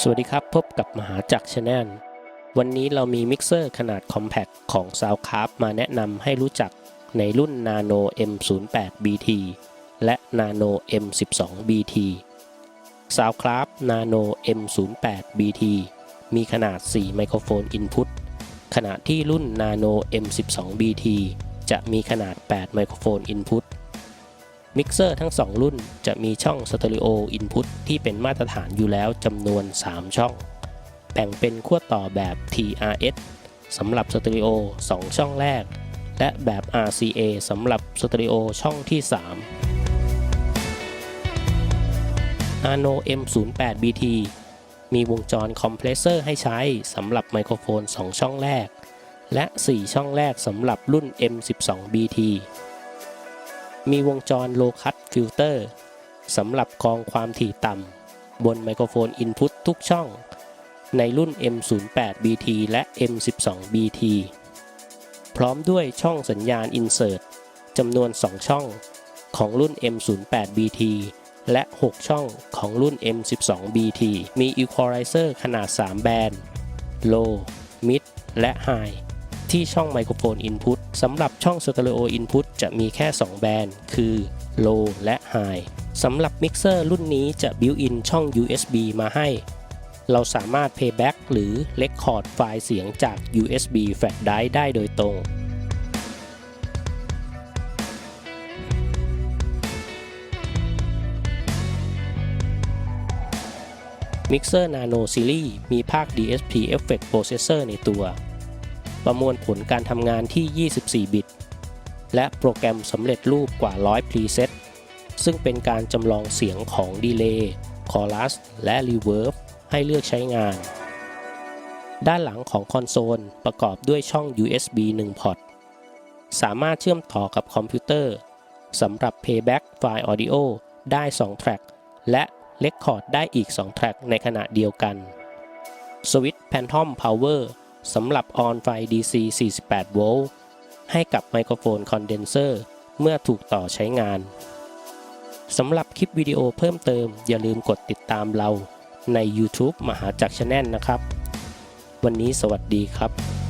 สวัสดีครับ พบกับมหาจักรชาแนลวันนี้เรามีมิกเซอร์ขนาดคอมแพคของ Soundcraft มาแนะนำให้รู้จักในรุ่น Nano M08 BT และ Nano M12 BT Soundcraft Nano M08 BT มีขนาด 4 ไมโครโฟน Input ขณะที่รุ่น Nano M12 BT จะมีขนาด 8 ไมโครโฟน Input มิกเซอร์ทั้ง 2 รุ่นจะมีช่องสเตอริโออินพุตที่เป็นมาตรฐานอยู่แล้วจำนวน 3 ช่อง แบ่งเป็นขั้วต่อแบบ TRS สำหรับสเตอริโอ2 ช่องแรก และแบบ RCA สำหรับสเตอริโอช่องที่ 3 a n o M08 BT มีวงจรคอมเพรสเซอร์ให้ใช้สำหรับไมโครโฟน 2 ช่องแรก และ 4 ช่องแรกสำหรับรุ่น M12 BT มีวงจร Low Cut Filter สำหรับกรองความถี่ต่ำ บนไมโครโฟน Input ทุกช่อง ในรุ่น M08 BT และ M12 BT พร้อมด้วยช่องสัญญาณ Insert จำนวน 2 ช่องของรุ่น M08 BT และ 6 ช่องของรุ่น M12 BT มี Equalizer ขนาด 3 แบนด์ Low Mid และ High ที่ช่องไมโครโฟน Input สำหรับช่อง Stereo Input จะมีแค่ 2 แบนคือ Low และ High สำหรับมิกเซอร์รุ่นนี้จะ built-in ช่อง USB มาให้ เราสามารถ Playback หรือ Record ไฟล์เสียงจาก USB Flash Drive ได้โดยตรง Mixer Nano Series มีภาค DSP Effect Processor ในตัว ประมวลผลการทำงานที่ 24 บิต และโปรแกรมสำเร็จรูปกว่า 100 preset ซึ่งเป็นการจำลองเสียงของ Delay, Chorus และ Reverb ให้เลือกใช้งาน ด้านหลังของคอนโซลประกอบด้วยช่อง USB 1 พอร์ต สามารถเชื่อมต่อกับคอมพิวเตอร์สำหรับ Playback ไฟล์ Audio ได้ 2 แทร็ก และ Record ได้อีก 2 แทร็กในขณะเดียวกันสวิตช์ Phantom Power สำหรับออนไฟ DC 48 โวลต์ ให้กับไมโครโฟนคอนเดนเซอร์เมื่อถูกต่อใช้งาน สำหรับคลิปวิดีโอเพิ่มเติม อย่าลืมกดติดตามเราใน YouTube มหาจักรชาแนลนะครับ วันนี้สวัสดีครับ